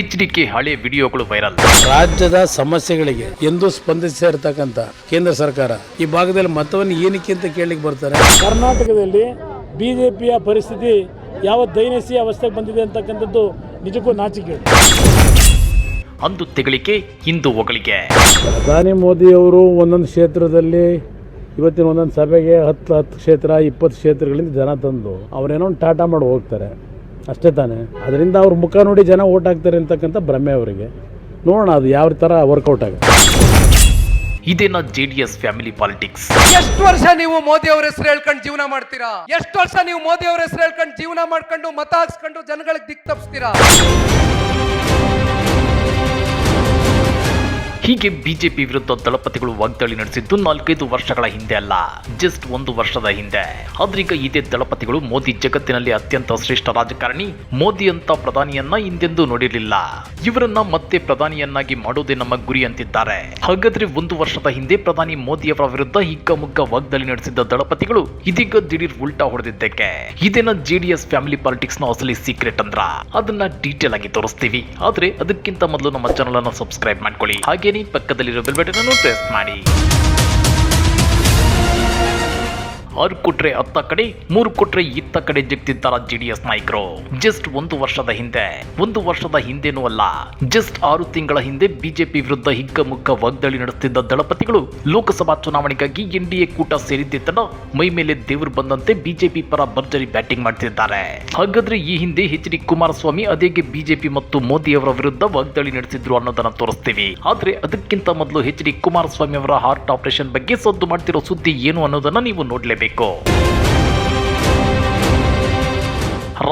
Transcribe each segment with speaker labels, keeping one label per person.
Speaker 1: HDK ಹಳೆ ವಿಡಿಯೋಗಳು viral.
Speaker 2: ರಾಜ್ಯದ ಸಮಸ್ಯೆಗಳಿಗೆ ಎಂದು ಸ್ಪಂದಿಸ್ತಾ ಇರತಕ್ಕಂತ ಕೇಂದ್ರ ಸರ್ಕಾರ ಈ ಭಾಗದಲ್ಲಿ ಮತವನ್ನು ಏನಕ್ಕೆ ಅಂತ ಕೇಳಲಿಕ್ಕೆ ಬರ್ತಾರೆ?
Speaker 3: ಕರ್ನಾಟಕದಲ್ಲಿ ಬಿಜೆಪಿಯ ಜೆ ಪಿಯ ಪರಿಸ್ಥಿತಿ ಯಾವ ದೈನಸಿ ಅವಸ್ಥೆಗೆ ಬಂದಿದೆ ಅಂತಕ್ಕಂಥದ್ದು ನಿಜಕ್ಕೂ ನಾಚಿಕೆ.
Speaker 1: ಅಂದು ತೆಗಳಿಕೆ ಇಂದು ಹೊಗಳಿಕೆ.
Speaker 2: ಪ್ರಧಾನಿ ಮೋದಿಯವರು ಒಂದೊಂದು ಕ್ಷೇತ್ರದಲ್ಲಿ ಇವತ್ತಿನ ಒಂದೊಂದು ಸಭೆಗೆ ಹತ್ತು ಹತ್ತು ಕ್ಷೇತ್ರ ಇಪ್ಪತ್ತು ಕ್ಷೇತ್ರಗಳಿಂದ ಜನ ತಂದು ಅವರೇನೋ ಒಂದು ಟಾಟಾ ಮಾಡಿ ಹೋಗ್ತಾರೆ. ಅಷ್ಟೇ ತಾನೇ. ಅದರಿಂದ ಅವ್ರ ಮುಖ ನೋಡಿ ಜನ ಓಟ್ ಹಾಕ್ತಾರೆ ಅಂತಕ್ಕಂಥ ಭ್ರಮೆ ಅವರಿಗೆ. ನೋಡೋಣ ಅದು ಯಾವ ಥರ ವರ್ಕೌಟ್ ಆಗುತ್ತೆ.
Speaker 1: ಇದೇನ ಎಸ್ ಫ್ಯಾಮಿಲಿ ಪಾಲಿಟಿಕ್ಸ್
Speaker 4: ಎಷ್ಟು ವರ್ಷ ನೀವು ಮೋದಿ ಅವರ ಹೆಸರು ಹೇಳ್ಕೊಂಡು ಜೀವನ ಮಾಡ್ತೀರಾ? ಎಷ್ಟು ವರ್ಷ ನೀವು ಮೋದಿ ಅವ್ರ ಹೆಸರು ಹೇಳ್ಕೊಂಡು ಜೀವನ ಮಾಡ್ಕೊಂಡು ಮತ ಹಾಕ್ಸ್ಕೊಂಡು ಜನಗಳಿಗೆ ದಿಕ್ಕ ತಪ್ಪಿಸ್ತೀರಾ
Speaker 1: ಹೀಗೆ ಬಿಜೆಪಿ ವಿರುದ್ಧ ದಳಪತಿಗಳು ವಾಗ್ದಾಳಿ ನಡೆಸಿದ್ದು ನಾಲ್ಕೈದು ವರ್ಷಗಳ ಹಿಂದೆ ಅಲ್ಲ ಜಸ್ಟ್ ಒಂದು ವರ್ಷದ ಹಿಂದೆ. ಆದ್ರೀಗ ಇದೇ ದಳಪತಿಗಳು ಮೋದಿ ಜಗತ್ತಿನಲ್ಲಿ ಅತ್ಯಂತ ಶ್ರೇಷ್ಠ ರಾಜಕಾರಣಿ ಮೋದಿ ಅಂತ ಪ್ರಧಾನಿಯನ್ನ ಹಿಂದೆಂದೂ ನೋಡಿರಲಿಲ್ಲ. ಇವರನ್ನ ಮತ್ತೆ ಪ್ರಧಾನಿಯನ್ನಾಗಿ ಮಾಡೋದೇ ನಮ್ಮ ಗುರಿ ಅಂತಿದ್ದಾರೆ. ಹಾಗಾದ್ರೆ ಒಂದು ವರ್ಷದ ಹಿಂದೆ ಪ್ರಧಾನಿ ಮೋದಿಯವರ ವಿರುದ್ಧ ಹಿಗ್ಗಮುಗ್ಗ ವಾಗ್ದಾಳಿ ನಡೆಸಿದ್ದ ದಳಪತಿಗಳು ಇದೀಗ ದಿಢೀರ್ ಉಲ್ಟಾ ಹೊಡೆದಿದ್ದಕ್ಕೆ. ಇದೇನ ಜೆಡಿಎಸ್ ಫ್ಯಾಮಿಲಿ ಪಾಲಿಟಿಕ್ಸ್ನ ಅಸಲಿ ಸೀಕ್ರೆಟ್ ಅಂದ್ರ? ಅದನ್ನ ಡೀಟೇಲ್ ಆಗಿ ತೋರಿಸ್ತೀವಿ. ಆದ್ರೆ ಅದಕ್ಕಿಂತ ಮೊದಲು ನಮ್ಮ ಚಾನಲ್ ಅನ್ನು ಸಬ್ಸ್ಕ್ರೈಬ್ ಮಾಡ್ಕೊಳ್ಳಿ. ಹಾಗೇನೇ ಪಕ್ಕದಲ್ಲಿರೋ ಬೆಲ್ ಬಟನ್ ಅನ್ನು ಪ್ರೆಸ್ ಮಾಡಿ. ಆರು ಕೊಟ್ರೆ ಹತ್ತ ಕಡೆ, ಮೂರು ಕೊಟ್ರೆ ಇತ್ತ ಕಡೆ ಜಗ್ತಿದ್ದಾರ ಜೆಡಿಎಸ್ ನಾಯಕರು. ಜಸ್ಟ್ ಒಂದು ವರ್ಷದ ಹಿಂದೆ, ಒಂದು ವರ್ಷದ ಹಿಂದೆನೂ ಅಲ್ಲ, ಜಸ್ಟ್ ಆರು ತಿಂಗಳ ಹಿಂದೆ ಬಿಜೆಪಿ ವಿರುದ್ಧ ಹಿಗ್ಗಮುಗ್ಗ ವಾಗ್ದಾಳಿ ನಡೆಸುತ್ತಿದ್ದ ದಳಪತಿಗಳು ಲೋಕಸಭಾ ಚುನಾವಣೆಗಾಗಿ ಎನ್ಡಿಎ ಕೂಟ ಸೇರಿದ್ದೆ ಮೈ ಮೇಲೆ ದೇವರು ಬಂದಂತೆ ಬಿಜೆಪಿ ಪರ ಭರ್ಜರಿ ಬ್ಯಾಟಿಂಗ್ ಮಾಡ್ತಿದ್ದಾರೆ. ಹಾಗಾದ್ರೆ ಈ ಹಿಂದೆ ಎಚ್ ಡಿ ಕುಮಾರಸ್ವಾಮಿ ಅದೇಗೆ ಬಿಜೆಪಿ ಮತ್ತು ಮೋದಿ ಅವರ ವಿರುದ್ಧ ವಾಗ್ದಾಳಿ ನಡೆಸಿದ್ರು ಅನ್ನೋದನ್ನ ತೋರಿಸ್ತೀವಿ. ಆದ್ರೆ ಅದಕ್ಕಿಂತ ಮೊದಲು ಎಚ್ ಡಿ ಕುಮಾರಸ್ವಾಮಿ ಅವರ ಹಾರ್ಟ್ ಆಪರೇಷನ್ ಬಗ್ಗೆ ಸದ್ದು ಮಾಡ್ತಿರೋ ಸುದ್ದಿ ಏನು ಅನ್ನೋದನ್ನ ನೀವು ನೋಡ್ಲೇಬೇಕು. べこう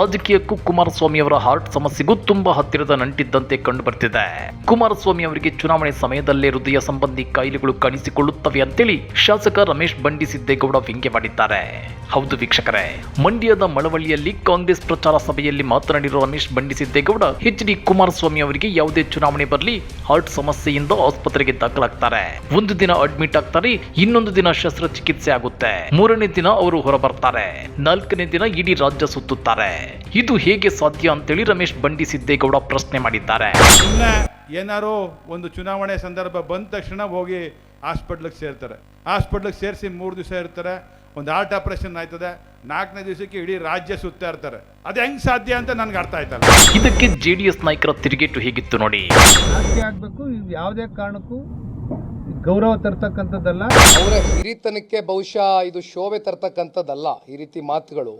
Speaker 1: ರಾಜಕೀಯಕ್ಕೂ ಕುಮಾರಸ್ವಾಮಿ ಅವರ ಹಾರ್ಟ್ ಸಮಸ್ಯೆಗೂ ತುಂಬಾ ಹತ್ತಿರದ ನಂಟಿದ್ದಂತೆ ಕಂಡುಬರ್ತಿದೆ ಕುಮಾರಸ್ವಾಮಿ ಅವರಿಗೆ ಚುನಾವಣೆ ಸಮಯದಲ್ಲೇ ಹೃದಯ ಸಂಬಂಧಿ ಕಾಯಿಲೆಗಳು ಕಾಣಿಸಿಕೊಳ್ಳುತ್ತವೆ ಅಂತೇಳಿ ಶಾಸಕ ರಮೇಶ್ ಬಂಡಿ ಸಿದ್ದೇಗೌಡ ವ್ಯಂಗ್ಯ ಮಾಡಿದ್ದಾರೆ. ಹೌದು ವೀಕ್ಷಕರೇ, ಮಂಡ್ಯದ ಮಳವಳ್ಳಿಯಲ್ಲಿ ಕಾಂಗ್ರೆಸ್ ಪ್ರಚಾರ ಸಭೆಯಲ್ಲಿ ಮಾತನಾಡಿರುವ ರಮೇಶ್ ಬಂಡಿ ಸಿದ್ದೇಗೌಡ ಎಚ್ ಡಿ ಕುಮಾರಸ್ವಾಮಿ ಅವರಿಗೆ ಯಾವುದೇ ಚುನಾವಣೆ ಬರಲಿ, ಹಾರ್ಟ್ ಸಮಸ್ಯೆಯಿಂದ ಆಸ್ಪತ್ರೆಗೆ ದಾಖಲಾಗ್ತಾರೆ. ಒಂದು ದಿನ ಅಡ್ಮಿಟ್ ಆಗ್ತಾರೆ, ಇನ್ನೊಂದು ದಿನ ಶಸ್ತ್ರಚಿಕಿತ್ಸೆ ಆಗುತ್ತೆ. ಮೂರನೇ ದಿನ ಅವರು ಹೊರಬರ್ತಾರೆ. ನಾಲ್ಕನೇ ದಿನ ಇಡೀ ರಾಜ್ಯ ಸುತ್ತುತ್ತಾರೆ. ಇದು ಹೇಗೆ ಸಾಧ್ಯ ಅಂತೇಳಿ ರಮೇಶ್ ಬಂಡಿ ಸಿದ್ದೇಗೌಡ ಪ್ರಶ್ನೆ ಮಾಡಿದ್ದಾರೆ.
Speaker 5: ಏನಾರು ಒಂದು ಚುನಾವಣೆ ಸಂದರ್ಭ ಬಂದ ತಕ್ಷಣ ಹೋಗಿ ಹಾಸ್ಪಿಟ್ಲಿಗೆ ಸೇರ್ತಾರೆ. ಹಾಸ್ಪಿಟ್ಲಿಗೆ ಸೇರಿಸಿ ಮೂರು ದಿವಸ ಇರ್ತಾರೆ. ಒಂದು ಹಾರ್ಟ್ ಆಪರೇಷನ್ ಆಯ್ತದೆ. ನಾಲ್ಕನೇ ದಿವಸಕ್ಕೆ ಇಡೀ ರಾಜ್ಯ ಸುತ್ತಾ ಇರ್ತಾರೆ. ಅದು ಹೆಂಗ್ ಸಾಧ್ಯ ಅಂತ ನನ್ಗೆ ಅರ್ಥ ಆಯ್ತಲ್ಲ.
Speaker 1: ಇದಕ್ಕೆ ಜೆಡಿಎಸ್ ನಾಯಕರ ತಿರುಗೇಟು ಹೇಗಿತ್ತು ನೋಡಿ.
Speaker 6: ಜಾಸ್ತಿ ಆಗಬೇಕು. ಇದು ಯಾವುದೇ ಕಾರಣಕ್ಕೂ ಗೌರವ ತರ್ತಕ್ಕಂಥದ್ದಲ್ಲ.
Speaker 4: ಅವರ ಹಿರಿತನಕ್ಕೆ ಬಹುಶಃ ಇದು ಶೋಭೆ ತರ್ತಕ್ಕಂಥದ್ದಲ್ಲ ಈ ರೀತಿ ಮಾತುಗಳು.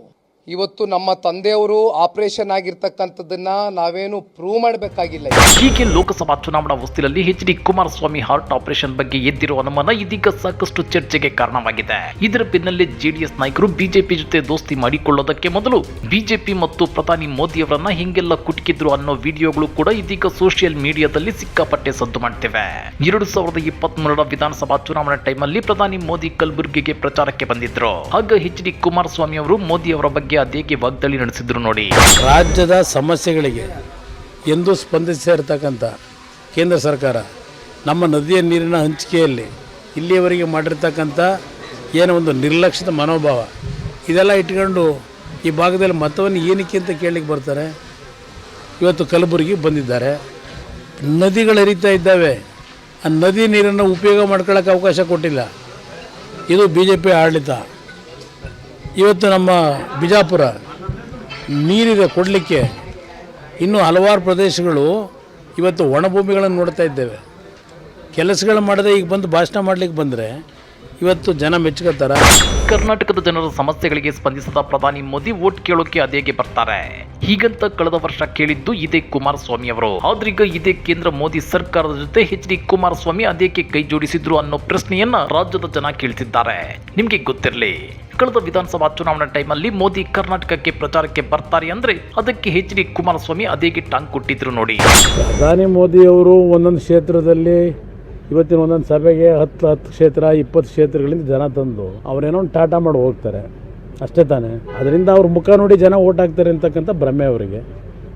Speaker 4: ಇವತ್ತು ನಮ್ಮ ತಂದೆಯವರು ಆಪರೇಷನ್ ಆಗಿರ್ತಕ್ಕಂಥದ್ದನ್ನ ನಾವೇನು ಪ್ರೂವ್ ಮಾಡಬೇಕಾಗಿಲ್ಲ
Speaker 1: ಹೀಗೆ ಲೋಕಸಭಾ ಚುನಾವಣಾ ಹೊಸ್ತಿಲಲ್ಲಿ H D Kumaraswamy heart operation ಬಗ್ಗೆ ಎದ್ದಿರುವ ಅನುಮಾನ ಇದೀಗ ಸಾಕಷ್ಟು ಚರ್ಚೆಗೆ ಕಾರಣವಾಗಿದೆ. ಇದರ ಬೆನ್ನಲ್ಲೇ ಜೆಡಿಎಸ್ ನಾಯಕರು ಬಿಜೆಪಿ ಜೊತೆ ದೋಸ್ತಿ ಮಾಡಿಕೊಳ್ಳೋದಕ್ಕೆ ಮೊದಲು ಬಿಜೆಪಿ ಮತ್ತು ಪ್ರಧಾನಿ ಮೋದಿ ಅವರನ್ನ ಹಿಂಗೆಲ್ಲ ಕುಟುಕಿದ್ರು ಅನ್ನೋ ವಿಡಿಯೋಗಳು ಕೂಡ ಇದೀಗ ಸೋಷಿಯಲ್ ಮೀಡಿಯಾದಲ್ಲಿ ಸಿಕ್ಕಾಪಟ್ಟೆ ಸದ್ದು ಮಾಡ್ತಿವೆ. ಎರಡು ಸಾವಿರದ ಇಪ್ಪತ್ಮೂರರ ವಿಧಾನಸಭಾ ಚುನಾವಣಾ ಟೈಮಲ್ಲಿ ಪ್ರಧಾನಿ ಮೋದಿ ಕಲಬುರಗಿಗೆ ಪ್ರಚಾರಕ್ಕೆ ಬಂದಿದ್ರು. ಆಗ ಎಚ್ ಡಿ ಕುಮಾರಸ್ವಾಮಿ ಅವರು ಮೋದಿ ಅವರ ಬಗ್ಗೆ ಅದೇಗೆ ವಾಗ್ದಾಳಿ ನಡೆಸಿದ್ರು ನೋಡಿ.
Speaker 2: ರಾಜ್ಯದ ಸಮಸ್ಯೆಗಳಿಗೆ ಎಂದು ಸ್ಪಂದಿಸಿರ್ತಕ್ಕಂಥ ಇರತಕ್ಕಂಥ ಕೇಂದ್ರ ಸರ್ಕಾರ ನಮ್ಮ ನದಿಯ ನೀರಿನ ಹಂಚಿಕೆಯಲ್ಲಿ ಇಲ್ಲಿಯವರೆಗೆ ಮಾಡಿರ್ತಕ್ಕಂಥ ಏನೋ ಒಂದು ನಿರ್ಲಕ್ಷ್ಯದ ಮನೋಭಾವ, ಇದೆಲ್ಲ ಇಟ್ಕೊಂಡು ಈ ಭಾಗದಲ್ಲಿ ಮತವನ್ನು ಏನಕ್ಕೆ ಅಂತ ಕೇಳಲಿಕ್ಕೆ ಬರ್ತಾರೆ. ಇವತ್ತು ಕಲಬುರಗಿ ಬಂದಿದ್ದಾರೆ. ನದಿಗಳು ಹರಿತಾ ಇದ್ದಾವೆ. ಆ ನದಿ ನೀರನ್ನು ಉಪಯೋಗ ಮಾಡ್ಕೊಳ್ಳೋಕೆ ಅವಕಾಶ ಕೊಟ್ಟಿಲ್ಲ. ಇದು ಬಿ ಜೆ ಪಿ ಆಡಳಿತ. ಇವತ್ತು ನಮ್ಮ ಬಿಜಾಪುರ ನೀರಿದೆ ಕೊಡಲಿಕ್ಕೆ ಇನ್ನೂ ಹಲವಾರು ಪ್ರದೇಶಗಳು ಇವತ್ತು ಒಣಭೂಮಿಗಳನ್ನು ನೋಡ್ತಾ ಇದ್ದೇವೆ. ಕೆಲಸಗಳು ಮಾಡದೆ ಈಗ ಬಂದು ಭಾಷಣ ಮಾಡಲಿಕ್ಕೆ ಬಂದರೆ ಇವತ್ತು ಜನ ಮೆಚ್ಕೋತಾರ
Speaker 1: ಕರ್ನಾಟಕದ ಜನರ ಸಮಸ್ಯೆಗಳಿಗೆ ಸ್ಪಂದಿಸಿದ ಪ್ರಧಾನಿ ಮೋದಿ ವೋಟ್ ಕೇಳೋಕೆ ಅದೇಗೆ ಬರ್ತಾರೆ. ಹೀಗಂತ ಕಳೆದ ವರ್ಷ ಕೇಳಿದ್ದು ಇದೇ ಕುಮಾರಸ್ವಾಮಿ ಅವರು. ಆದ್ರೀಗ ಇದೇ ಕೇಂದ್ರ ಮೋದಿ ಸರ್ಕಾರದ ಜೊತೆ ಎಚ್ ಡಿ ಕುಮಾರಸ್ವಾಮಿ ಅದೇಕೆ ಕೈ ಜೋಡಿಸಿದ್ರು ಅನ್ನೋ ಪ್ರಶ್ನೆಯನ್ನ ರಾಜ್ಯದ ಜನ ಕೇಳ್ತಿದ್ದಾರೆ. ನಿಮ್ಗೆ ಗೊತ್ತಿರಲಿ. ಕಳೆದ ವಿಧಾನಸಭಾ ಚುನಾವಣಾ ಟೈಮಲ್ಲಿ ಮೋದಿ ಕರ್ನಾಟಕಕ್ಕೆ ಪ್ರಚಾರಕ್ಕೆ ಬರ್ತಾರೆ ಅಂದ್ರೆ ಅದಕ್ಕೆ ಎಚ್ ಡಿ ಕುಮಾರಸ್ವಾಮಿ ಅದೇಗೆ ಟಾಂಗ್ ಕೊಟ್ಟಿದ್ರು ನೋಡಿ.
Speaker 2: ಪ್ರಧಾನಿ ಮೋದಿ ಅವರು ಒಂದೊಂದು ಕ್ಷೇತ್ರದಲ್ಲಿ ಇವತ್ತಿನ ಒಂದೊಂದು ಸಭೆಗೆ ಹತ್ತು ಹತ್ತು ಕ್ಷೇತ್ರ, ಇಪ್ಪತ್ತು ಕ್ಷೇತ್ರಗಳಿಂದ ಜನ ತಂದು ಅವರೇನೋ ಒಂದು ಟಾಟಾ ಮಾಡಿ ಹೋಗ್ತಾರೆ. ಅಷ್ಟೇ ತಾನೆ. ಅದರಿಂದ ಅವ್ರ ಮುಖ ನೋಡಿ ಜನ ಓಟ್ ಹಾಕ್ತಾರೆ ಅಂತಕ್ಕಂಥ ಭ್ರಮೆ ಅವರಿಗೆ.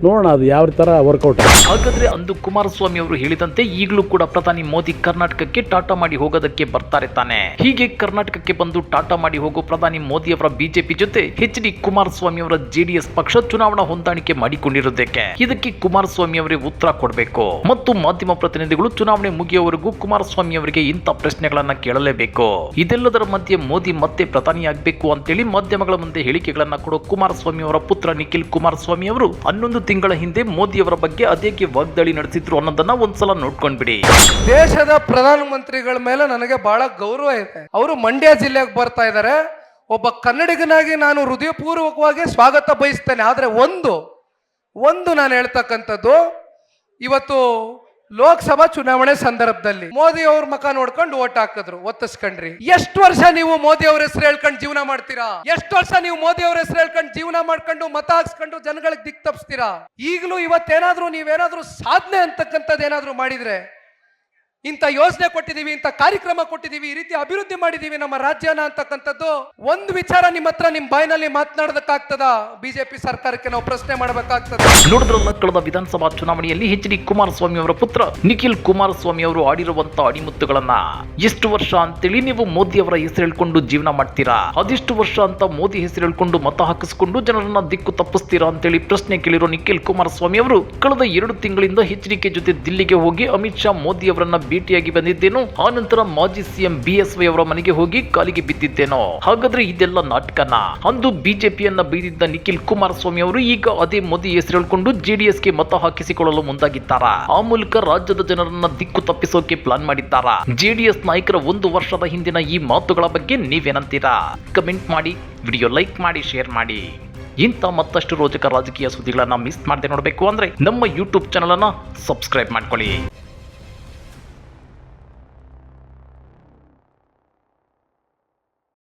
Speaker 2: ನೋಡೋಣ ಅದು ಯಾವ ಥರ ವರ್ಕೌಟ್
Speaker 1: ಹಾಗಾದ್ರೆ ಅಂದು ಕುಮಾರಸ್ವಾಮಿ ಅವರು ಹೇಳಿದಂತೆ ಈಗಲೂ ಕೂಡ ಪ್ರಧಾನಿ ಮೋದಿ ಕರ್ನಾಟಕಕ್ಕೆ ಟಾಟಾ ಮಾಡಿ ಹೋಗೋದಕ್ಕೆ ಬರ್ತಾರೆ ತಾನೆ. ಹೀಗೆ ಕರ್ನಾಟಕಕ್ಕೆ ಬಂದು ಟಾಟಾ ಮಾಡಿ ಹೋಗೋ ಪ್ರಧಾನಿ ಮೋದಿ ಅವರ ಬಿಜೆಪಿ ಜೊತೆ ಎಚ್ ಡಿ ಕುಮಾರಸ್ವಾಮಿ ಅವರ ಜೆಡಿಎಸ್ ಪಕ್ಷ ಚುನಾವಣಾ ಹೊಂದಾಣಿಕೆ ಮಾಡಿಕೊಂಡಿರೋದಕ್ಕೆ. ಇದಕ್ಕೆ ಕುಮಾರಸ್ವಾಮಿ ಅವರೇ ಉತ್ತರ ಕೊಡಬೇಕು. ಮತ್ತು ಮಾಧ್ಯಮ ಪ್ರತಿನಿಧಿಗಳು ಚುನಾವಣೆ ಮುಗಿಯುವವರೆಗೂ ಕುಮಾರಸ್ವಾಮಿ ಅವರಿಗೆ ಇಂಥ ಪ್ರಶ್ನೆಗಳನ್ನ ಕೇಳಲೇಬೇಕು. ಇದೆಲ್ಲದರ ಮಧ್ಯೆ ಮೋದಿ ಮತ್ತೆ ಪ್ರಧಾನಿಯಾಗಬೇಕು ಅಂತೇಳಿ ಮಾಧ್ಯಮಗಳ ಮುಂದೆ ಹೇಳಿಕೆಗಳನ್ನ ಕೊಡೋ ಕುಮಾರಸ್ವಾಮಿ ಅವರ ಪುತ್ರ ನಿಖಿಲ್ ಕುಮಾರಸ್ವಾಮಿ ಅವರು ಹನ್ನೊಂದು ಹಿಂದೆ ಮೋದಿ ಅವರ ಬಗ್ಗೆ ಅದೇಕೆ ವಾಗ್ದಾಳಿ ನಡೆಸಿದ್ರು ಅನ್ನೋದನ್ನ ಒಂದ್ಸಲ ನೋಡ್ಕೊಂಡ್ಬಿಡಿ.
Speaker 4: ದೇಶದ ಪ್ರಧಾನಮಂತ್ರಿಗಳ ಮೇಲೆ ನನಗೆ ಬಹಳ ಗೌರವ ಇದೆ. ಅವರು ಮಂಡ್ಯ ಜಿಲ್ಲೆಗೆ ಬರ್ತಾ ಇದ್ದಾರೆ. ಒಬ್ಬ ಕನ್ನಡಿಗನಾಗಿ ನಾನು ಹೃದಯಪೂರ್ವಕವಾಗಿ ಸ್ವಾಗತ ಬಯಸ್ತೇನೆ. ಆದರೆ ಒಂದು ಒಂದು ನಾನು ಹೇಳ್ತಕ್ಕಂಥದ್ದು, ಇವತ್ತು ಲೋಕಸಭಾ ಚುನಾವಣೆ ಸಂದರ್ಭದಲ್ಲಿ ಮೋದಿ ಅವ್ರ ಮುಖ ನೋಡ್ಕೊಂಡು ಓಟ್ ಹಾಕಿದ್ರು, ಒತ್ತಿಸ್ಕೊಂಡ್ರಿ. ಎಷ್ಟು ವರ್ಷ ನೀವು ಮೋದಿ ಅವ್ರ ಹೆಸರು ಹೇಳ್ಕೊಂಡು ಜೀವನ ಮಾಡ್ತೀರಾ? ಎಷ್ಟು ವರ್ಷ ನೀವು ಮೋದಿ ಅವ್ರ ಹೆಸರು ಹೇಳ್ಕೊಂಡು ಜೀವನ ಮಾಡ್ಕೊಂಡು ಮತ ಹಾಕ್ಸ್ಕೊಂಡು ಜನಗಳಿಗೆ ದಿಕ್ ತಪ್ಪಿಸ್ತೀರಾ ಈಗಲೂ ಇವತ್ತೇನಾದ್ರೂ ನೀವೇನಾದ್ರೂ ಸಾಧನೆ ಅಂತಕ್ಕಂಥದ್ದು ಏನಾದ್ರೂ ಮಾಡಿದ್ರೆ ಇಂಥ ಯೋಜನೆ ಕೊಟ್ಟಿದೀವಿ ಇಂಥ ಕಾರ್ಯಕ್ರಮ ಕೊಟ್ಟಿದೀವಿ ಈ ರೀತಿ ಅಭಿವೃದ್ಧಿ ಮಾಡಿದೀವಿ ನಮ್ಮ ರಾಜ್ಯನ ಅಂತಕ್ಕಂಥದ್ದು. ಒಂದು ವಿಚಾರ ನಿಮ್ಮ ಹತ್ರ, ನಿಮ್ಮ ಬಾಯಿನಲ್ಲಿ ಮಾತನಾಡೋದಕ್ಕಾಗ್ತದ? ಬಿಜೆಪಿ ಸರ್ಕಾರಕ್ಕೆ ನಾವು ಪ್ರಶ್ನೆ ಮಾಡಬೇಕಾಗ್ತದೆ.
Speaker 1: ನೋಡಿದ್ರಲ್ಲ ಕಳೆದ ವಿಧಾನಸಭಾ ಚುನಾವಣೆಯಲ್ಲಿ ಎಚ್ ಡಿ ಕುಮಾರಸ್ವಾಮಿ ಅವರ ಪುತ್ರ ನಿಖಿಲ್ ಕುಮಾರಸ್ವಾಮಿ ಅವರು ಆಡಿರುವಂತ ಅಡಿಮುತ್ತುಗಳನ್ನ. ಎಷ್ಟು ವರ್ಷ ಅಂತೇಳಿ ನೀವು ಮೋದಿ ಅವರ ಹೆಸರು ಹೇಳ್ಕೊಂಡು ಜೀವನ ಮಾಡ್ತೀರಾ? ಅದೆಷ್ಟು ವರ್ಷ ಅಂತ ಮೋದಿ ಹೆಸರು ಹೇಳ್ಕೊಂಡು ಮತ ಹಾಕಿಸ್ಕೊಂಡು ಜನರನ್ನ ದಿಕ್ಕು ತಪ್ಪಿಸ್ತೀರಾ ಅಂತೇಳಿ ಪ್ರಶ್ನೆ ಕೇಳಿರೋ ನಿಖಿಲ್ ಕುಮಾರಸ್ವಾಮಿ ಅವರು ಕಳೆದ ಎರಡು ತಿಂಗಳಿಂದ ಎಚ್ ಡಿ ಕೆ ಜೊತೆ ದಿಲ್ಲಿಗೆ ಹೋಗಿ ಅಮಿತ್ ಶಾ ಮೋದಿ ಅವರನ್ನ ಭೇಟಿಯಾಗಿ ಬಂದಿದ್ದೇನೋ, ಆ ನಂತರ ಮಾಜಿ ಸಿಎಂ ಬಿ ಎಸ್ ವೈ ಅವರ ಮನೆಗೆ ಹೋಗಿ ಕಾಲಿಗೆ ಬಿದ್ದಿದ್ದೇನೋ. ಹಾಗಾದ್ರೆ ಇದೆಲ್ಲ ನಾಟಕನ? ಅಂದು ಬಿಜೆಪಿಯನ್ನ ಬೈದಿದ್ದ ನಿಖಿಲ್ ಕುಮಾರಸ್ವಾಮಿ ಅವರು ಈಗ ಅದೇ ಮೋದಿ ಹೆಸರು ಜೆಡಿಎಸ್ಗೆ ಮತ ಹಾಕಿಸಿಕೊಳ್ಳಲು ಮುಂದಾಗಿದ್ದಾರಾ? ಆ ಮೂಲಕ ರಾಜ್ಯದ ಜನರನ್ನ ದಿಕ್ಕು ತಪ್ಪಿಸೋಕೆ ಪ್ಲಾನ್ ಮಾಡಿದ್ದಾರಾ? ಜೆಡಿಎಸ್ ನಾಯಕರ ಒಂದು ವರ್ಷದ ಹಿಂದಿನ ಈ ಮಾತುಗಳ ಬಗ್ಗೆ ನೀವೇನಂತೀರಾ? ಕಮೆಂಟ್ ಮಾಡಿ, ವಿಡಿಯೋ ಲೈಕ್ ಮಾಡಿ, ಶೇರ್ ಮಾಡಿ. ಇಂಥ ಮತ್ತಷ್ಟು ರೋಚಕ ರಾಜಕೀಯ ಸುದ್ದಿಗಳನ್ನ ಮಿಸ್ ಮಾಡದೆ ನೋಡಬೇಕು ಅಂದ್ರೆ ನಮ್ಮ ಯೂಟ್ಯೂಬ್ ಚಾನಲ್ ಅನ್ನ ಸಬ್ಸ್ಕ್ರೈಬ್ ಮಾಡ್ಕೊಳ್ಳಿ.